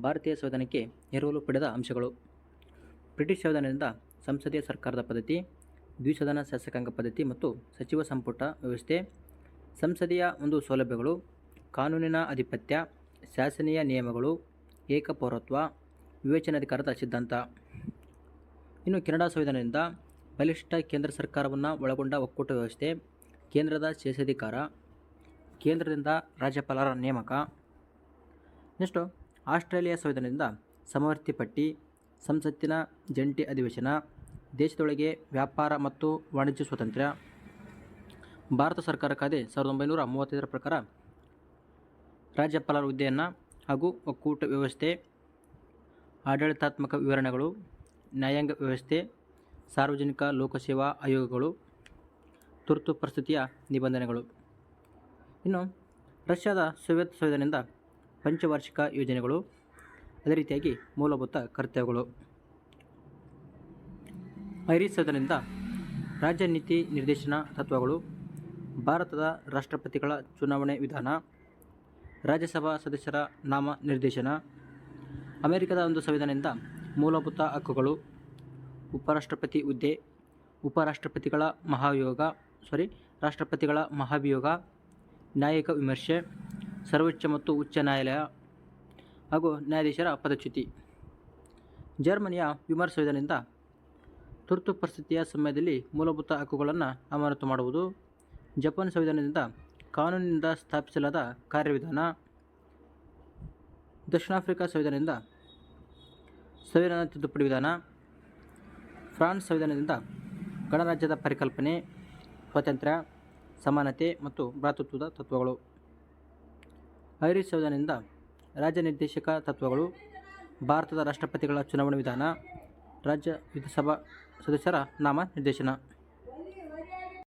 ಭಾರತೀಯ ಸಂವಿಧಾನಕ್ಕೆ ಎರವಲು ಪಡೆದ ಅಂಶಗಳು. ಬ್ರಿಟಿಷ್ ಸಂವಿಧಾನದಿಂದ ಸಂಸದೀಯ ಸರ್ಕಾರದ ಪದ್ಧತಿ, ದ್ವಿಸದನ ಶಾಸಕಾಂಗ ಪದ್ಧತಿ ಮತ್ತು ಸಚಿವ ಸಂಪುಟ ವ್ಯವಸ್ಥೆ, ಸಂಸದೀಯ ಒಂದು ಸೌಲಭ್ಯಗಳು, ಕಾನೂನಿನ ಆಧಿಪತ್ಯ ಶಾಸನೀಯ ನಿಯಮಗಳು ಏಕಪೌರತ್ವ ವಿವೇಚನಾಧಿಕಾರದ ಸಿದ್ಧಾಂತ. ಇನ್ನು ಕೆನಡಾ ಸಂವಿಧಾನದಿಂದ ಬಲಿಷ್ಠ ಕೇಂದ್ರ ಸರ್ಕಾರವನ್ನು ಒಳಗೊಂಡ ಒಕ್ಕೂಟ ವ್ಯವಸ್ಥೆ, ಕೇಂದ್ರದ ಶೇಷಾಧಿಕಾರ, ಕೇಂದ್ರದಿಂದ ರಾಜ್ಯಪಾಲರ ನೇಮಕ. ನೆಕ್ಸ್ಟು ಆಸ್ಟ್ರೇಲಿಯಾ ಸಂವಿಧಾನದಿಂದ ಸಮವರ್ತಿ ಪಟ್ಟಿ ಸಂಸತ್ತಿನ ಜಂಟಿ ಅಧಿವೇಶನ, ದೇಶದೊಳಗೆ ವ್ಯಾಪಾರ ಮತ್ತು ವಾಣಿಜ್ಯ ಸ್ವಾತಂತ್ರ್ಯ. ಭಾರತ ಸರ್ಕಾರ ಕಾಯ್ದೆ ಸಾವಿರದ ಒಂಬೈನೂರ ಮೂವತ್ತೈದರ ಪ್ರಕಾರ ರಾಜ್ಯಪಾಲರ ಹುದ್ದೆಯನ್ನು ಹಾಗೂ ಒಕ್ಕೂಟ ವ್ಯವಸ್ಥೆ, ಆಡಳಿತಾತ್ಮಕ ವಿವರಣೆಗಳು, ನ್ಯಾಯಾಂಗ ವ್ಯವಸ್ಥೆ, ಸಾರ್ವಜನಿಕ ಲೋಕಸೇವಾ ಆಯೋಗಗಳು, ತುರ್ತು ಪರಿಸ್ಥಿತಿಯ ನಿಬಂಧನೆಗಳು. ಇನ್ನು ರಷ್ಯಾದ ಸೋವಿಯತ್ ಸಂವಿಧಾನದಿಂದ ಪಂಚವಾರ್ಷಿಕ ಯೋಜನೆಗಳು ಅದೇ ರೀತಿಯಾಗಿ ಮೂಲಭೂತ ಕರ್ತವ್ಯಗಳು. ಐರಿಸ್ ಸದನದಿಂದ ರಾಜ್ಯ ನೀತಿ ನಿರ್ದೇಶನ ತತ್ವಗಳು, ಭಾರತದ ರಾಷ್ಟ್ರಪತಿಗಳ ಚುನಾವಣೆ ವಿಧಾನ, ರಾಜ್ಯಸಭಾ ಸದಸ್ಯರ ನಾಮ ನಿರ್ದೇಶನ, ಅಮೆರಿಕದ ಒಂದು ಸಂವಿಧಾನದಿಂದ ಮೂಲಭೂತ ಹಕ್ಕುಗಳು, ಉಪರಾಷ್ಟ್ರಪತಿ ಹುದ್ದೆ, ಉಪರಾಷ್ಟ್ರಪತಿಗಳ ಮಹಾಭಿಯೋಗ ಸಾರಿ ರಾಷ್ಟ್ರಪತಿಗಳ ಮಹಾಭಿಯೋಗ ನ್ಯಾಯಿಕ ವಿಮರ್ಶೆ ಸರ್ವೋಚ್ಚ ಮತ್ತು ಉಚ್ಚ ನ್ಯಾಯಾಲಯ ಹಾಗೂ ನ್ಯಾಯಾಧೀಶರ ಪದಚ್ಯುತಿ. ಜರ್ಮನಿಯ ವಿಮರ್ ತುರ್ತು ಪರಿಸ್ಥಿತಿಯ ಸಮಯದಲ್ಲಿ ಮೂಲಭೂತ ಹಕ್ಕುಗಳನ್ನು ಅಮಾನತು ಮಾಡುವುದು, ಜಪಾನ್ ಸಂವಿಧಾನದಿಂದ ಕಾನೂನಿನಿಂದ ಸ್ಥಾಪಿಸಲಾದ ಕಾರ್ಯವಿಧಾನ ದಕ್ಷಿಣ ಆಫ್ರಿಕಾ ಸಂವಿಧಾನದಿಂದ ಸಂವಿಧಾನ ತಿದ್ದುಪಡಿ ವಿಧಾನ, ಫ್ರಾನ್ಸ್ ಸಂವಿಧಾನದಿಂದ ಗಣರಾಜ್ಯದ ಪರಿಕಲ್ಪನೆ, ಸ್ವಾತಂತ್ರ್ಯ, ಸಮಾನತೆ ಮತ್ತು ಭ್ರಾತೃತ್ವದ ತತ್ವಗಳು. ಐರಿಷ್ ಸೌದನಿಂದ ರಾಜ್ಯ ನಿರ್ದೇಶಕ ತತ್ವಗಳು ಭಾರತದ ರಾಷ್ಟ್ರಪತಿಗಳ ಚುನಾವಣೆ ವಿಧಾನ ರಾಜ್ಯ ವಿಧಾನಸಭಾ ಸದಸ್ಯರ ನಾಮ ನಿರ್ದೇಶನ